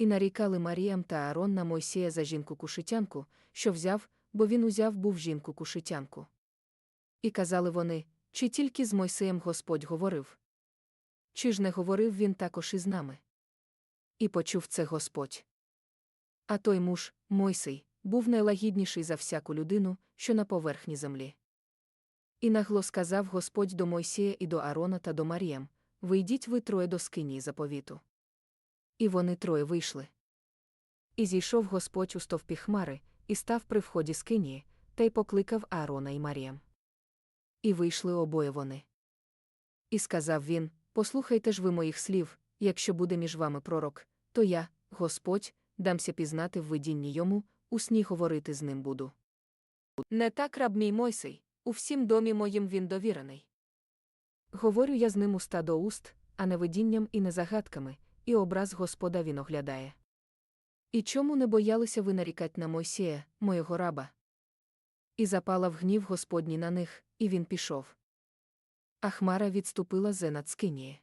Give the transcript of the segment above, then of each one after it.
І нарікали Маріям та Аарон на Мойсія за жінку кушитянку, що взяв, бо він узяв був жінку кушитянку. І казали вони, чи тільки з Мойсеєм Господь говорив? Чи ж не говорив він також із нами? І почув це Господь. А той муж, Мойсей, був найлагідніший за всяку людину, що на поверхні землі. І нагло сказав Господь до Мойсія і до Аарона та до Маріям: Вийдіть ви троє до скинії заповіту. І вони троє вийшли. І зійшов Господь у стовпі хмари, і став при вході скинії, та й покликав Аарона і Маріям. І вийшли обоє вони. І сказав він: Послухайте ж ви моїх слів, якщо буде між вами пророк, то я, Господь, дамся пізнати в видінні йому, у сні говорити з ним буду. Не так раб мій Мойсей, у всім домі моїм він довірений. Говорю я з ним уста до уст, а не видінням і не загадками, і образ Господа він оглядає. І чому не боялися ви нарікать на Мойсія, моєго раба? І запала в гнів Господній на них, і він пішов. А хмара відступила зе над скинії.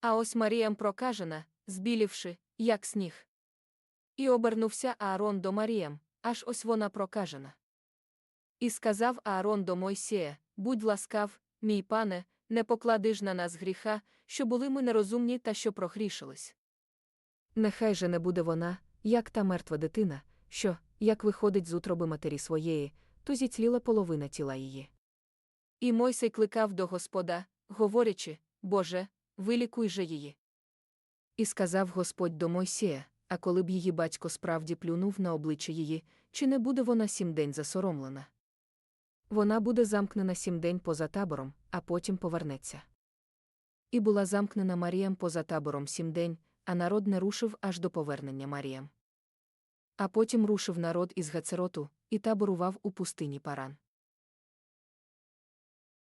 А ось Маріям прокажена, збілівши, як сніг. І обернувся Аарон до Маріям, аж ось вона прокажена. І сказав Аарон до Мойсія: Будь ласкав, мій пане, не поклади ж на нас гріха, що були ми нерозумні та що прогрішились. Нехай же не буде вона, як та мертва дитина, що, як виходить з утроби матері своєї, то зіцліла половина тіла її. І Мойсей кликав до Господа, говорячи: Боже, вилікуй же її. І сказав Господь до Мойсія, а коли б її батько справді плюнув на обличчя її, чи не буде вона сім день засоромлена? Вона буде замкнена сім день поза табором, а потім повернеться. І була замкнена Маріям поза табором сім день, а народ не рушив аж до повернення Маріям. А потім рушив народ із Гацероту, і таборував у пустині Паран.